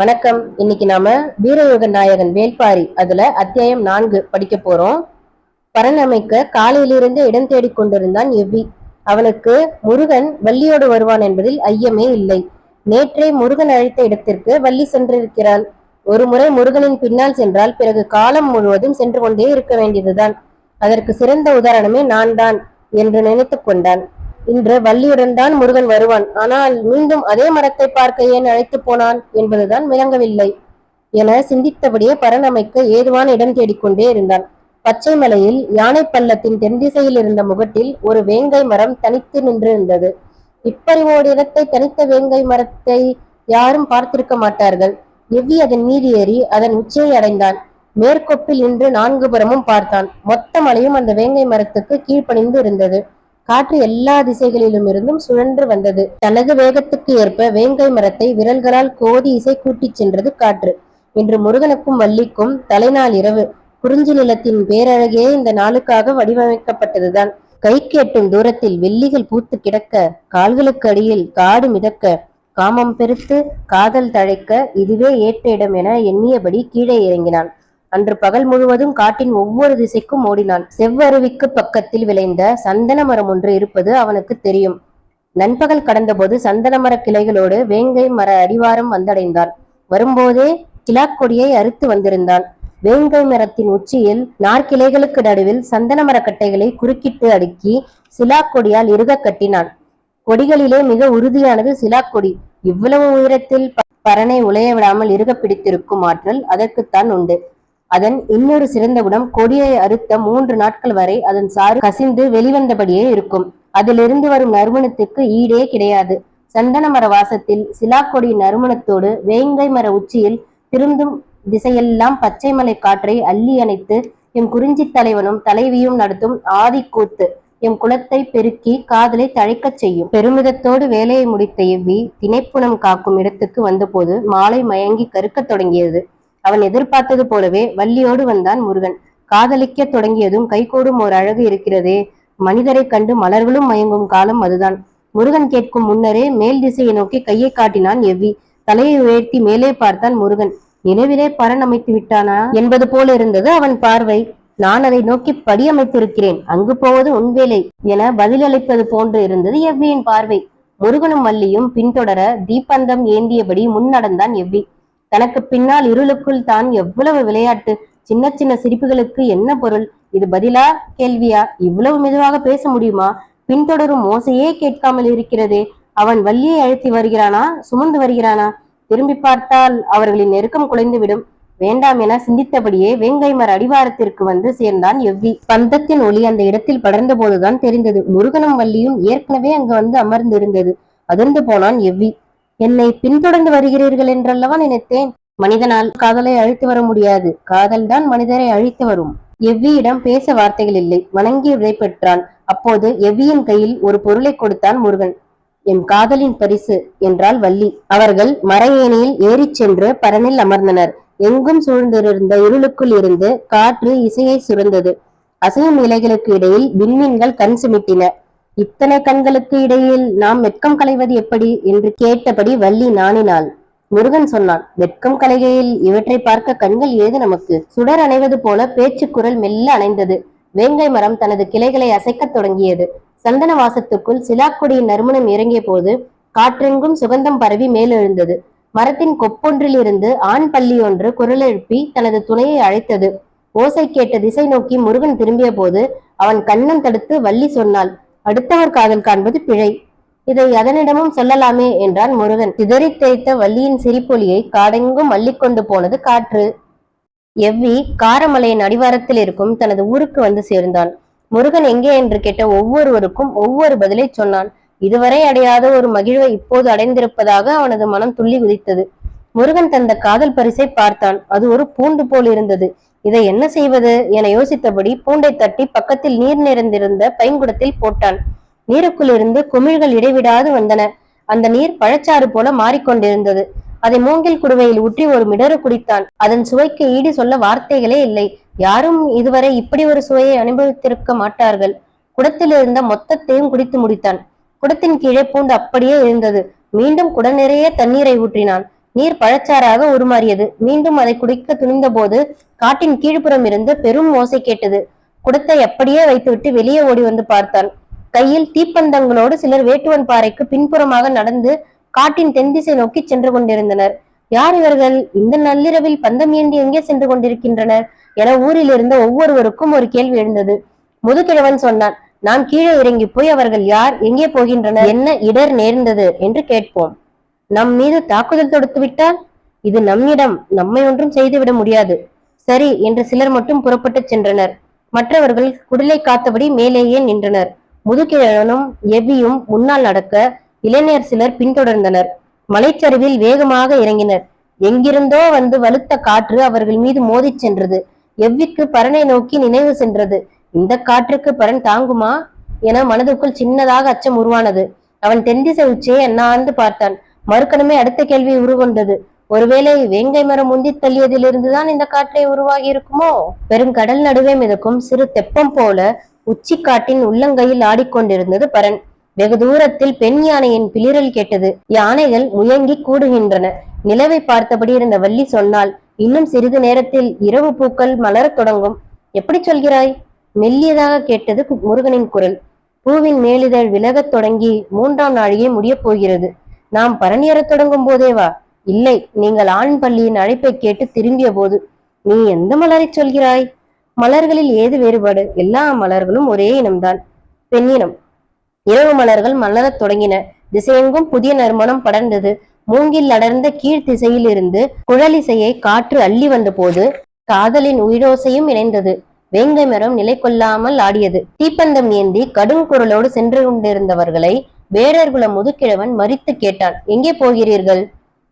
வணக்கம். இன்னைக்கு நாம வீரயுக நாயகன் வேல்பாரி அதுல அத்தியாயம் நான்கு படிக்க போறோம். பரன் அமைக்க காலையிலிருந்து இடம் தேடிக் கொண்டிருந்தான் எவ்வி. அவனுக்கு முருகன் வள்ளியோடு வருவான் என்பதில் ஐயமே இல்லை. நேற்றே முருகன் அழைத்த இடத்திற்கு வள்ளி சென்றிருக்கிறாள். ஒரு முறை முருகனின் பின்னால் சென்றால் பிறகு காலம் முழுவதும் சென்று கொண்டே இருக்க வேண்டியதுதான். அதற்கு சிறந்த உதாரணமே நான் தான் என்று நினைத்து கொண்டான். இன்று வள்ளியுடன் தான் முருகன் வருவான். ஆனால் மீண்டும் அதே மரத்தை பார்க்க ஏன் அழைத்து போனான் என்பதுதான் விளங்கவில்லை என சிந்தித்தபடியே பரணமைக்க ஏதுவான இடம் தேடிக்கொண்டே இருந்தான். பச்சை மலையில் யானை பள்ளத்தின் தென் திசையில் இருந்த முகட்டில் ஒரு வேங்கை மரம் தனித்து நின்றிருந்தது. இப்பறிவோடு இடத்தை தனித்த வேங்கை மரத்தை யாரும் பார்த்திருக்க மாட்டார்கள். எவ்வி அதன் மீது ஏறி அதன் உச்சியை அடைந்தான். மேற்கொப்பில் நின்று நான்கு புறமும் பார்த்தான். மொத்த மலையும் அந்த வேங்கை மரத்துக்கு கீழ்ப்பணிந்து இருந்தது. காற்று எல்லா திசைகளிலும் இருந்தும் சுழன்று வந்தது. தனது வேகத்துக்கு ஏற்ப வேங்கை மரத்தை விரல்களால் கோதி இசை கூட்டிச் சென்றது காற்று. இன்று முருகனுக்கும் வள்ளிக்கும் தலைநாள் இரவு. குறிஞ்சி நிலத்தின் பேரழகே இந்த நாளுக்காக வடிவமைக்கப்பட்டதுதான். கை கேட்டும் தூரத்தில் வெள்ளிகள் பூத்து கிடக்க கால்களுக்கு அடியில் காடு மிதக்க காமம் பெருத்து காதல் தழைக்க இதுவே ஏற்ற இடம் என எண்ணியபடி கீழே இறங்கினான். அன்று பகல் முழுவதும் காட்டின் ஒவ்வொரு திசைக்கும் ஓடினான். செவ்வருவிக்கு பக்கத்தில் விளைந்த சந்தன மரம் ஒன்று இருப்பது அவனுக்கு தெரியும். நண்பகல் கடந்தபோது சந்தன மர கிளைகளோடு வேங்கை மர அடிவாரம் வந்தடைந்தான். வரும்போதே கிலாக்கொடியை அறுத்து வந்திருந்தான். வேங்கை மரத்தின் உச்சியில் நாற்கிளைகளுக்கு நடுவில் சந்தன மர கட்டைகளை குறுக்கிட்டு அடுக்கி சிலாக்கொடியால் இறுக கட்டினான். கொடிகளிலே மிக உறுதியானது சிலாக்கொடி இவ்வளவு உயரத்தில் பரனை உலைய விடாமல் இறுக பிடித்திருக்கும் ஆற்றல் அதற்குத்தான் உண்டு. அதன் இன்னொரு சிறந்த குணம் கொடியை அறுத்த மூன்று நாட்கள் வரை அதன் சாறு கசிந்து வெளிவந்தபடியே இருக்கும். அதிலிருந்து வரும் நறுமணத்துக்கு ஈடே கிடையாது. சந்தன மர வாசத்தில் சிலாக்கொடி நறுமணத்தோடு வேங்கை மர உச்சியில் திருந்தும் திசையெல்லாம் பச்சை மலை காற்றை அள்ளி அணைத்து எம் குறிஞ்சி தலைவனும் தலைவியும் நடத்தும் ஆதிக்கூத்து எம் குலத்தை பெருக்கி காதலை தழைக்கச் செய்யும். பெருமிதத்தோடு வேலையை முடித்த எவ்வி திணைப்புணம் காக்கும் இடத்துக்கு வந்தபோது மாலை மயங்கி கருக்கத் தொடங்கியது. அவன் எதிர்பார்த்தது போலவே வள்ளியோடு வந்தான் முருகன். காதலிக்க தொடங்கியதும் கைகூடும் ஒரு அழகு இருக்கிறதே. மனிதரை கண்டு மலர்களும் மயங்கும் காலம் அதுதான். முருகன் கேட்கும் முன்னரே மேல் திசையை நோக்கி கையை காட்டினான் எவ்வி. தலையை உயர்த்தி மேலே பார்த்தான் முருகன். நினைவிலே பரன் அமைத்து விட்டானா? என்பது போல இருந்தது அவன் பார்வை. நான் அதை நோக்கி படி அமைத்திருக்கிறேன். அங்கு போவது உன் வேலை என பதிலளிப்பது போன்று இருந்தது எவ்வியின் பார்வை. முருகனும் வள்ளியும் பின்தொடர தீப்பந்தம் ஏந்தியபடி முன்னடந்தான் எவ்வி. தனக்கு பின்னால் இருளுக்குள் தான் எவ்வளவு விளையாட்டு சின்ன சின்ன சிரிப்புகளுக்கு என்ன பொருள்? இது பதிலா கேள்வியா? இவ்வளவு மெதுவாக பேச முடியுமா? பின்தொடரும் ஓசையே கேட்காமல் இருக்கிறதே. அவன் வள்ளியை அழுத்தி வருகிறானா? சுமந்து வருகிறானா? திரும்பி பார்த்தால் அவர்களின் நெருக்கம் குலைந்துவிடும். வேண்டாம் என சிந்தித்தபடியே வேங்கைமர் அடிவாரத்திற்கு வந்து சேர்ந்தான் எவ்வி. பந்தத்தின் ஒளி அந்த இடத்தில் படர்ந்த போதுதான் தெரிந்தது. முருகனும் வள்ளியும் ஏற்கனவே அங்கு வந்து அமர்ந்திருந்தது. அதிர்ந்து போனான் எவ்வி. என்னை பின்தொடர்ந்து வருகிறீர்கள் என்றல்லவா நினைத்தேன். மனிதனால் காதலை அழித்து வர முடியாது. காதல் தான் மனிதரை அழித்து வரும். எவ்வியிடம் பேச வார்த்தைகள் இல்லை. வணங்கி விடை பெற்றான். அப்போது எவ்வியின் கையில் ஒரு பொருளை கொடுத்தான் முருகன். என் காதலின் பரிசு என்றாள் வள்ளி. அவர்கள் மர ஏணியில் ஏறிச் சென்று பரனில் அமர்ந்தனர். எங்கும் சூழ்ந்திருந்த இருளுக்குள் இருந்து காற்று இசையை சுரந்தது. அசையும் இலைகளுக்கு இடையில் விண்மீன்கள் கண் சிமிட்டின. இத்தனை கண்களுக்கு இடையில் நாம் வெட்கம் களைவது எப்படி? என்று கேட்டபடி வள்ளி நாணினாள். முருகன் சொன்னான் வெட்கம் கலைகையில் இவற்றை பார்க்க கண்கள் ஏது நமக்கு? சுடர் அணைவது போல பேச்சு குரல் மெல்ல அணைந்தது. வேங்கை மரம் தனது கிளைகளை அசைக்கத் தொடங்கியது. சந்தன வாசத்துக்குள் சிலாக்கொடியின் நறுமணம் இறங்கிய போது காற்றெங்கும் சுகந்தம் பரவி மேலெழுந்தது. மரத்தின் கொப்பொன்றில் இருந்து ஆண் பள்ளி ஒன்று குரல் எழுப்பி தனது துணையை அழைத்தது. ஓசை கேட்ட திசை நோக்கி முருகன் திரும்பிய போது அவன் கண்ணம் தடுத்து வள்ளி சொன்னாள் அடுத்தவர் காதல் காண்பது பிழை. இதை அதனிடமும் சொல்லலாமே என்றான் முருகன். சிதறித் தேய்த்த வள்ளியின் சிரிப்பொலியை காடெங்கும் அள்ளிக்கொண்டு போனது காற்று. எவ்வி காரமலையின் அடிவாரத்தில் இருக்கும் தனது ஊருக்கு வந்து சேர்ந்தான். முருகன் எங்கே என்று கேட்ட ஒவ்வொருவருக்கும் ஒவ்வொரு பதிலை சொன்னான். இதுவரை அடையாத ஒரு மகிழ்வை இப்போது அடைந்திருப்பதாக அவனது மனம் துள்ளி குதித்தது. முருகன் தந்த காதல் பரிசை பார்த்தான். அது ஒரு பூண்டு போல் இருந்தது. இதை என்ன செய்வது என யோசித்தபடி பூண்டை தட்டி பக்கத்தில் நீர் நிறைந்திருந்த பைங்குடத்தில் போட்டான். நீருக்குள் இருந்து குமிழ்கள் இடைவிடாது வந்தன. அந்த நீர் பழச்சாறு போல மாறிக்கொண்டிருந்தது. அதை மூங்கில் குடுவையில் ஊற்றி ஒரு மிடறு குடித்தான். அதன் சுவைக்கு ஈடு சொல்ல வார்த்தைகளே இல்லை. யாரும் இதுவரை இப்படி ஒரு சுவையை அனுபவித்திருக்க மாட்டார்கள். குடத்தில் இருந்த மொத்தத்தையும் குடித்து முடித்தான். குடத்தின் கீழே பூண்டு அப்படியே இருந்தது. மீண்டும் குட நிறைய தண்ணீரை ஊற்றினான். நீர் பழச்சாறாக உருமாறியது. மீண்டும் அதை குடிக்க துணிந்தபோது காட்டின் கீழ்ப்புறம் இருந்து பெரும் ஓசை கேட்டது. குடத்தை அப்படியே வைத்துவிட்டு வெளியே ஓடி வந்து பார்த்தான் கையில் தீப்பந்தங்களோடு சிலர் வேட்டுவன் பாறைக்கு பின்புறமாக நடந்து காட்டின் தென்திசை நோக்கி சென்று கொண்டிருந்தனர். யார் இவர்கள்? இந்த நள்ளிரவில் பந்தம் ஏந்தி எங்கே சென்று கொண்டிருக்கின்றனர்? என ஊரில் இருந்த ஒவ்வொருவருக்கும் ஒரு கேள்வி எழுந்தது. முதுகிழவன் சொன்னான் நாம் கீழே இறங்கி போய் அவர்கள் யார்? எங்கே போகின்றனர்? என்ன இடர் நேர்ந்தது? என்று கேட்போம். நம் மீது தாக்குதல் தொடுத்து விட்டால் இது நம்மிடம் நம்மை ஒன்றும் செய்துவிட முடியாது. சரி என்று சிலர் மட்டும் புறப்பட்டு சென்றனர். மற்றவர்கள் குடிலை காத்தபடி மேலேயே நின்றனர். முதுகிழனும் எவ்வியும் முன்னால் நடக்க இளைஞர் சிலர் பின்தொடர்ந்தனர். மலைச்சரிவில் வேகமாக இறங்கினர். எங்கிருந்தோ வந்து வலுத்த காற்று அவர்கள் மீது மோதிச் சென்றது. எவ்விக்கு பரனை நோக்கி நினைவு சென்றது? இந்த காற்றுக்கு பரன் தாங்குமா? என மனதுக்குள் சின்னதாக அச்சம் உருவானது. அவன் தென்திசை உச்சியை அண்ணாந்து பார்த்தான். மறுக்கணுமே அடுத்த கேள்வி உருகொண்டது. ஒருவேளை வேங்கை மரம் முந்தி தள்ளியதிலிருந்துதான் இந்த காற்றை உருவாகி இருக்குமோ பெரும் கடல் நடுவே மிதக்கும் சிறு தெப்பம் போல உச்சி காட்டின் உள்ளங்கையில் ஆடிக்கொண்டிருந்தது பரன் வெகு தூரத்தில் பெண் யானையின் பிளிரல் கேட்டது. யானைகள் முயங்கி கூடுகின்றன. நிலவை பார்த்தபடி இருந்த வள்ளி சொன்னால் இன்னும் சிறிது நேரத்தில் இரவு பூக்கள் மலரத் தொடங்கும். எப்படி சொல்கிறாய்? மெல்லியதாக கேட்டது முருகனின் குரல். பூவின் மேலிதழ் விலகத் தொடங்கி மூன்றாம் நாழிகை முடியப் போகிறது. நாம் பரணியற தொடங்கும் போதே வா. இல்லை நீங்கள் ஆண் பள்ளியின் அழைப்பை கேட்டு திரும்பிய போது நீ எந்த மலரை சொல்கிறாய்? மலர்களில் ஏது வேறுபாடு? எல்லா மலர்களும் ஒரே இனம்தான். பெண்ணினம் இரவு மலர்கள் மலரத் தொடங்கின. திசையெங்கும் புதிய நறுமணம் படர்ந்தது. மூங்கில் அடர்ந்த கீழ் இருந்து குழலிசையை காற்று அள்ளி வந்தபோது காதலின் உயிரோசையும் இணைந்தது. வேங்கை மரம் நிலை கொள்ளாமல் ஆடியது. தீப்பந்தம் ஏந்தி கடும் குரலோடு சென்று கொண்டிருந்தவர்களை வேடர்குல முதுக்கிழவன் மறித்து கேட்டான் எங்கே போகிறீர்கள்?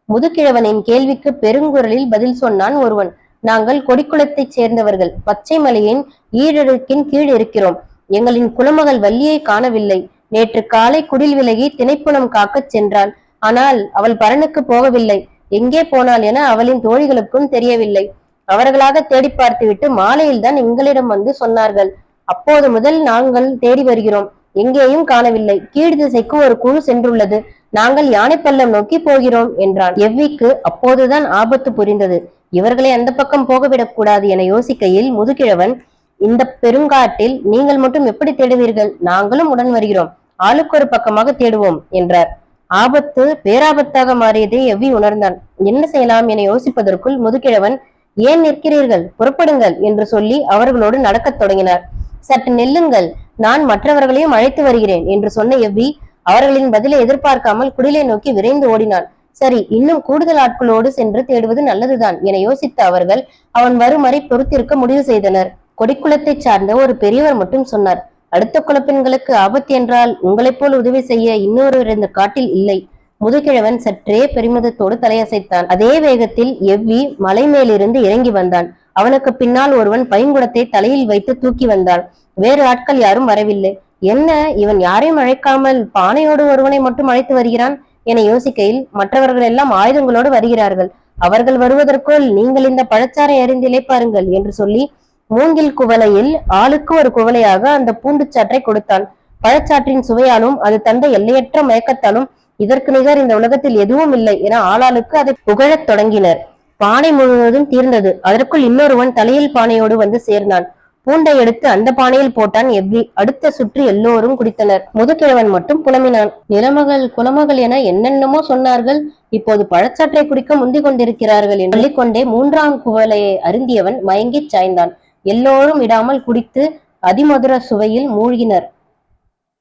முதுக்கிழவனின் கேள்விக்கு பெருங்குரலில் பதில் சொன்னான் ஒருவன் நாங்கள் கொடிக்குளத்தைச் சேர்ந்தவர்கள் பச்சை மலையின் ஈழடுக்கின் கீழ் இருக்கிறோம். எங்களின் குலமகள் வள்ளியை காணவில்லை. நேற்று காலை குடில் விலகி திணைப்புணம் காக்கச் சென்றாள் ஆனால் அவள் பரனுக்கு போகவில்லை. எங்கே போனாள் என அவளின் தோழிகளுக்கும் தெரியவில்லை. அவர்களாக தேடி பார்த்துவிட்டு மாலையில் தான் எங்களிடம் வந்து சொன்னார்கள். அப்போது முதல் நாங்கள் தேடி வருகிறோம். எங்கேயும் காணவில்லை. கீழ் திசைக்கு ஒரு குழு சென்றுள்ளது. நாங்கள் யானைப்பள்ளம் நோக்கி போகிறோம் என்றான். எவ்விக்கு? அப்போதுதான் ஆபத்து புரிந்தது. இவர்களை அந்த பக்கம் போகவிடக் கூடாது என யோசிக்கையில் முதுகிழவன் இந்த பெருங்காட்டில் நீங்கள் மட்டும் எப்படி தேடுவீர்கள்? நாங்களும் உடன் வருகிறோம். ஆளுக்கு ஒரு பக்கமாக தேடுவோம் என்றார். ஆபத்து பேராபத்தாக மாறியதை எவ்வி உணர்ந்தான். என்ன செய்யலாம் என யோசிப்பதற்குள் முதுகிழவன் ஏன் நிற்கிறீர்கள்? புறப்படுங்கள் என்று சொல்லி அவர்களோடு நடக்கத் தொடங்கினார். சற்று நெல்லுங்கள். நான் மற்றவர்களையும் அழைத்து வருகிறேன் என்று சொன்ன எவ்வி அவர்களின் பதிலை எதிர்பார்க்காமல் குடிலை நோக்கி விரைந்து ஓடினான் சரி இன்னும் கூடுதல் ஆட்களோடு சென்று தேடுவது நல்லதுதான் என யோசித்த அவர்கள் அவன் வரும் வரை பொறுத்திருக்க முடிவு செய்தனர். கொடிக்குளத்தை சார்ந்த ஒரு பெரியவர் மட்டும் சொன்னார் அடுத்த குலப்பெண்களுக்கு ஆபத்து என்றால் உங்களைப் போல் உதவி செய்ய இன்னொருவர் இந்த காட்டில் இல்லை. முதுகிழவன் சற்றே பெருமிதத்தோடு தலையசைத்தான். அதே வேகத்தில் எவ்வி மலை மேலிருந்து இறங்கி வந்தான். அவனுக்கு பின்னால் ஒருவன் பைங்குடத்தை தலையில் வைத்து தூக்கி வந்தான் வேறு ஆட்கள் யாரும் வரவில்லை. என்ன? இவன் யாரையும் அழைக்காமல் பானையோடு ஒருவனை மட்டும் அழைத்து வருகிறான்? என யோசிக்கையில் மற்றவர்கள் எல்லாம் ஆயுதங்களோடு வருகிறார்கள். அவர்கள் வருவதற்குள் நீங்கள் இந்த பழச்சாரை அறிந்து பாருங்கள் என்று சொல்லி மூங்கில் குவளையில் ஆளுக்கு ஒரு குவளையாக அந்த பூண்டுச்சாற்றை கொடுத்தான். பழச்சாற்றின் சுவையாலும் அது தந்த எல்லையற்ற மயக்கத்தாலும் இதற்கு நிகர் இந்த உலகத்தில் எதுவும் இல்லை என ஆளாளுக்கு அதை புகழத் தொடங்கினர். பானை முழுவதும் தீர்ந்தது. அதற்குள் இன்னொருவன் தலையில் பானையோடு வந்து சேர்ந்தான். பூண்டை எடுத்து அந்த பானையில் போட்டான் எவ்வி. அடுத்த சுற்று எல்லோரும் குடித்தனர். முதுகிழவன் மட்டும் புலம்பினான். நிலமகள் குலமகள் என என்னென்னமோ சொன்னார்கள். இப்போது பழச்சாற்றை குடிக்க முந்திக் கொண்டிருக்கிறார்கள் என்று சொல்லிக்கொண்டே மூன்றாம் குவலையை அருந்தியவன் மயங்கிச் சாய்ந்தான். எல்லோரும் விடாமல் குடித்து அதிமதுர சுவையில் மூழ்கினர்.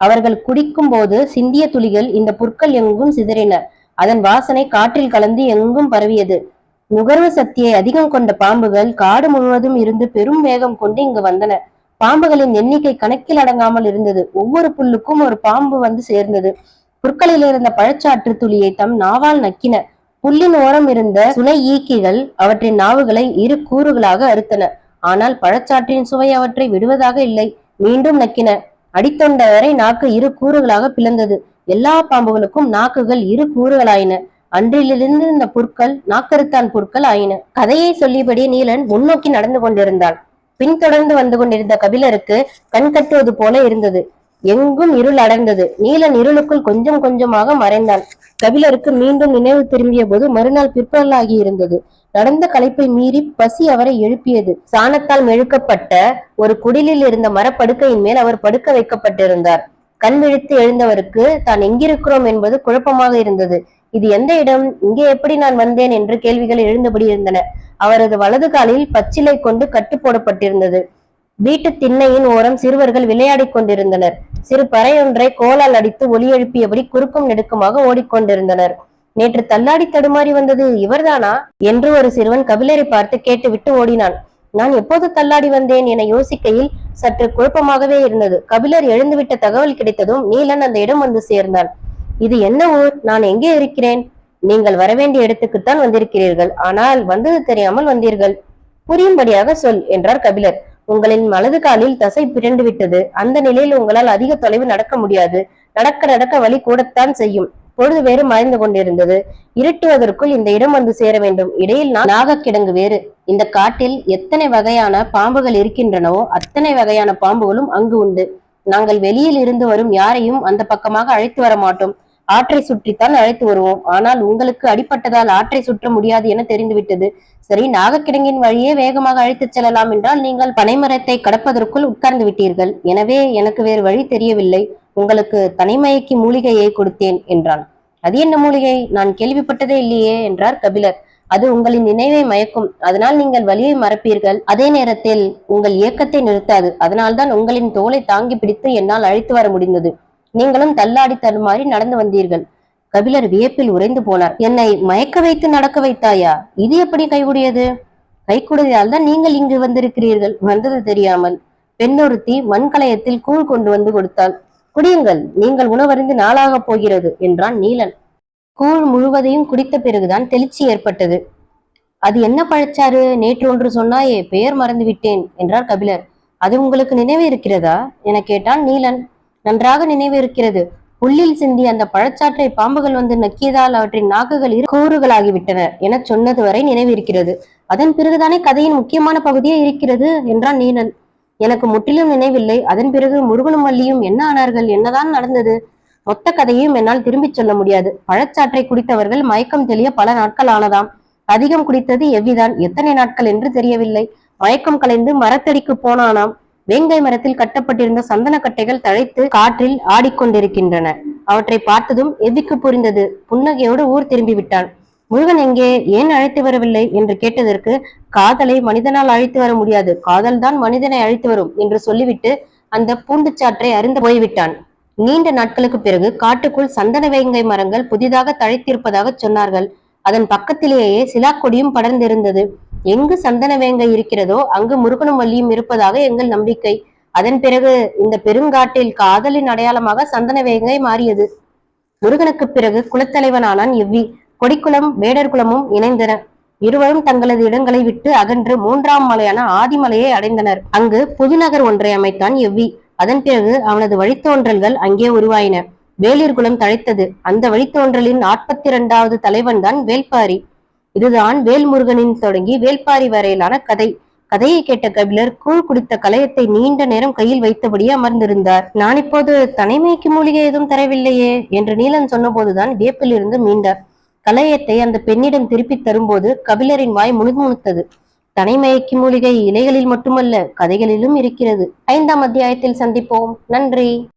அவர்கள் குடிக்கும் போது சிந்திய துளிகள் இந்த புற்கள் எங்கும் சிதறின. அதன் வாசனை காற்றில் கலந்து எங்கும் பரவியது. நுகர்வு சக்தியை அதிகம் கொண்ட பாம்புகள் காடு முழுவதும் இருந்து பெரும் வேகம் கொண்டு இங்கு வந்தன. பாம்புகளின் எண்ணிக்கை கணக்கில் அடங்காமல் இருந்தது. ஒவ்வொரு புல்லுக்கும் ஒரு பாம்பு வந்து சேர்ந்தது. புற்களில் இருந்த பழச்சாற்று துளியை தம் நாவால் நக்கின. புல்லின் ஓரம் இருந்த சுனை ஈக்கிகள் அவற்றின் நாவுகளை இரு கூறுகளாக அறுத்தன. ஆனால் பழச்சாற்றின் சுவை அவற்றை விடுவதாக இல்லை. மீண்டும் நக்கின. அடித்தொண்ட வரை நாக்கு இரு கூறுகளாக பிளந்தது. எல்லா பாம்புகளுக்கும் நாக்குகள் இரு கூறுகளாயின. அன்றிலிருந்து இந்த புற்கள் நாக்கருத்தான் புற்கள் ஆயின. கதையை சொல்லியபடி நீலன் முன்னோக்கி நடந்து கொண்டிருந்தான் பின்தொடர்ந்து வந்து கொண்டிருந்த கபிலருக்கு கண் கட்டுவது போல இருந்தது. எங்கும் இருள் அடர்ந்தது. நீலன் இருளுக்குள் கொஞ்சம் கொஞ்சமாக மறைந்தான். கபிலருக்கு மீண்டும் நினைவு திரும்பிய போது மறுநாள் பிற்பகலாகி இருந்தது. நடந்த களைப்பை மீறி பசி அவரை எழுப்பியது. சாணத்தால் மெழுக்கப்பட்ட ஒரு குடிலில் இருந்த மரப்படுக்கையின் மேல் அவர் படுக்க வைக்கப்பட்டிருந்தார். கண் விழித்து எழுந்தவருக்கு தான் எங்கிருக்கிறோம்? என்பது குழப்பமாக இருந்தது. இது எந்த இடம்? இங்கே எப்படி நான் வந்தேன்? என்று கேள்விகள் எழுந்தபடி இருந்தன. அவரது வலது காலில் பச்சிலை கொண்டு கட்டு போடப்பட்டிருந்தது. வீட்டு திண்ணையின் ஓரம் சிறுவர்கள் விளையாடிக் கொண்டிருந்தனர். சிறு பறையொன்றை கோலால் அடித்து ஒலி எழுப்பியபடி குறுக்கும் நெடுக்குமாக ஓடிக்கொண்டிருந்தனர். நேற்று தள்ளாடி தடுமாறி வந்தது இவர்தானா? என்று ஒரு சிறுவன் கபிலரை பார்த்து கேட்டுவிட்டு ஓடினான். நான் எப்போது தள்ளாடி வந்தேன் என யோசிக்கையில் சற்று குழப்பமாகவே இருந்தது. கபிலர் எழுந்துவிட்ட தகவல் கிடைத்ததும் நீலன் அந்த இடம் வந்து சேர்ந்தான். இது என்ன ஊர்? நான் எங்கே இருக்கிறேன்? நீங்கள் வரவேண்டிய இடத்துக்குத்தான் வந்திருக்கிறீர்கள். ஆனால் வந்தது தெரியாமல் வந்தீர்கள். புரியும்படியாக சொல் என்றார் கபிலர். உங்களின் மலது காலில் தசை பிறண்டு விட்டது. அந்த நிலையில் உங்களால் அதிக தொலைவு நடக்க முடியாது. நடக்க நடக்க வழி கூடத்தான் செய்யும். பொழுது வேறு மறைந்து கொண்டிருந்தது. இருட்டுவதற்குள் இந்த இடம் வந்து சேர வேண்டும். இடையில் நான் கிடங்கு வேறு. இந்த காட்டில் எத்தனை வகையான பாம்புகள் இருக்கின்றனவோ அத்தனை வகையான பாம்புகளும் அங்கு உண்டு. நாங்கள் வெளியில் இருந்து வரும் யாரையும் அந்த பக்கமாக அழைத்து வர மாட்டோம் ஆற்றை சுற்றித்தான் அழைத்து வருவோம். ஆனால் உங்களுக்கு அடிப்பட்டதால் ஆற்றை சுற்ற முடியாது என தெரிந்துவிட்டது. சரி நாகக்கிடங்கின் வழியே வேகமாக அழைத்துச் செல்லலாம் என்றால் நீங்கள் பனைமரத்தை கடப்பதற்குள் உட்கார்ந்து விட்டீர்கள். எனவே எனக்கு வேறு வழி தெரியவில்லை. உங்களுக்கு தனிமயக்கி மூலிகையை கொடுத்தேன் என்றான். அது என்ன மூலிகை? நான் கேள்விப்பட்டதே இல்லையே என்றார் கபிலர். அது உங்களின் நினைவை மயக்கும். அதனால் நீங்கள் வலியை மறப்பீர்கள். அதே நேரத்தில் உங்கள் இயக்கத்தை நிறுத்தாது. அதனால்தான் உங்களின் தோலை தாங்கி பிடித்து என்னால் அழைத்து வர முடிந்தது. நீங்களும் தள்ளாடி தருமாறி நடந்து வந்தீர்கள். கபிலர் வியப்பில் உறைந்து போனார். என்னை மயக்க வைத்து நடக்க வைத்தாயா? இது எப்படி கைகூடியது? கைகூடியதால் தான் நீங்கள் இங்கு வந்திருக்கிறீர்கள். வந்தது தெரியாமல். பெண்ணொருத்தி மண்கலயத்தில் கூழ் கொண்டு வந்து கொடுத்தாள். குடியுங்கள். நீங்கள் உணவருந்து நாளாக போகிறது என்றான் நீலன். கூழ் முழுவதையும் குடித்த பிறகுதான் தெளிச்சி ஏற்பட்டது. அது என்ன பழச்சாறு? நேற்று ஒன்று சொன்னாயே பெயர் மறந்து விட்டேன் என்றார் கபிலர். அது உங்களுக்கு நினைவு இருக்கிறதா? என கேட்டான் நீலன். நன்றாக நினைவு இருக்கிறது உள்ளில் சிந்தி அந்த பழச்சாற்றை பாம்புகள் வந்து நக்கியதால் அவற்றின் நாக்குகள் இரு கூறுகளாகிவிட்டன என சொன்னது வரை நினைவிருக்கிறது. அதன் பிறகுதானே கதையின் முக்கியமான பகுதியே இருக்கிறது என்றான் நீனன். எனக்கு முற்றிலும் நினைவில்லை. அதன் பிறகு முருகனும் வள்ளியும் என்ன ஆனார்கள்? என்னதான் நடந்தது? மொத்த கதையையும் என்னால் திரும்பிச் சொல்ல முடியாது. பழச்சாற்றை குடித்தவர்கள் மயக்கம் தெளிய பல நாட்கள் ஆனதாம். அதிகம் குடித்தது எவ்விதான்? எத்தனை நாட்கள் என்று தெரியவில்லை. மயக்கம் கலைந்து மரத்தடிக்கு போனானாம். வேங்கை மரத்தில் கட்டப்பட்டிருந்த சந்தன கட்டைகள் தழைத்து காற்றில் ஆடிக்கொண்டிருக்கின்றன. அவற்றை பார்த்ததும் எதிக்கு புரிந்தது. புன்னகையோடு ஊர் திரும்பி விட்டான் முருகன் எங்கே? ஏன் அழைத்து வரவில்லை? என்று கேட்டதற்கு காதலை மனிதனால் அழைத்து வர முடியாது. காதல் தான் மனிதனை அழைத்து வரும் என்று சொல்லிவிட்டு அந்த பூண்டுச்சாற்றை அறிந்து போய்விட்டான். நீண்ட நாட்களுக்கு பிறகு காட்டுக்குள் சந்தன வேங்கை மரங்கள் புதிதாக தழைத்திருப்பதாக சொன்னார்கள். அதன் பக்கத்திலேயே சிலாக்கொடியும் படர்ந்திருந்தது. எங்கு சந்தனவேங்கை இருக்கிறதோ அங்கு முருகனும் வள்ளியும் இருப்பதாக எங்கள் நம்பிக்கை. அதன் பிறகு இந்த பெருங்காட்டில் காதலின் அடையாளமாக சந்தன வேங்கை மாறியது. முருகனுக்கு பிறகு குலத்தலைவனானான் எவ்வி. கொடிக்குளம் வேடர் குலமும் இணைந்தன. இருவரும் தங்களது இடங்களை விட்டு அகன்று மூன்றாம் மலையான ஆதிமலையை அடைந்தனர். அங்கு புதுநகர் ஒன்றை அமைத்தான் எவ்வி. அதன் பிறகு அவனது வழித்தோன்றல்கள் அங்கே உருவாயின. வேளிர் குலம் தழைத்தது. அந்த வழித்தோன்றலின் நாற்பத்தி இரண்டாவது தலைவன் தான் வேல்பாரி. இதுதான் வேல்முருகனின் தொடங்கி வேல்பாரி வரையிலான கதை. கதையை கேட்ட கபிலர் கூழ் குடித்த கலையத்தை நீண்ட நேரம் கையில் வைத்தபடியே அமர்ந்திருந்தார். நான் இப்போது தனிமைக்கு மூலிகை எதுவும் தரவில்லையே என்று நீலன் சொன்னபோதுதான் வியப்பில் இருந்து மீண்டார். கலையத்தை அந்த பெண்ணிடம் திருப்பி தரும்போது கபிலரின் வாய் முணுமுணுத்தது தனிமயக்கி மூலிகை இலைகளில் மட்டுமல்ல கதைகளிலும் இருக்கிறது. ஐந்தாம் அத்தியாயத்தில் சந்திப்போம். நன்றி.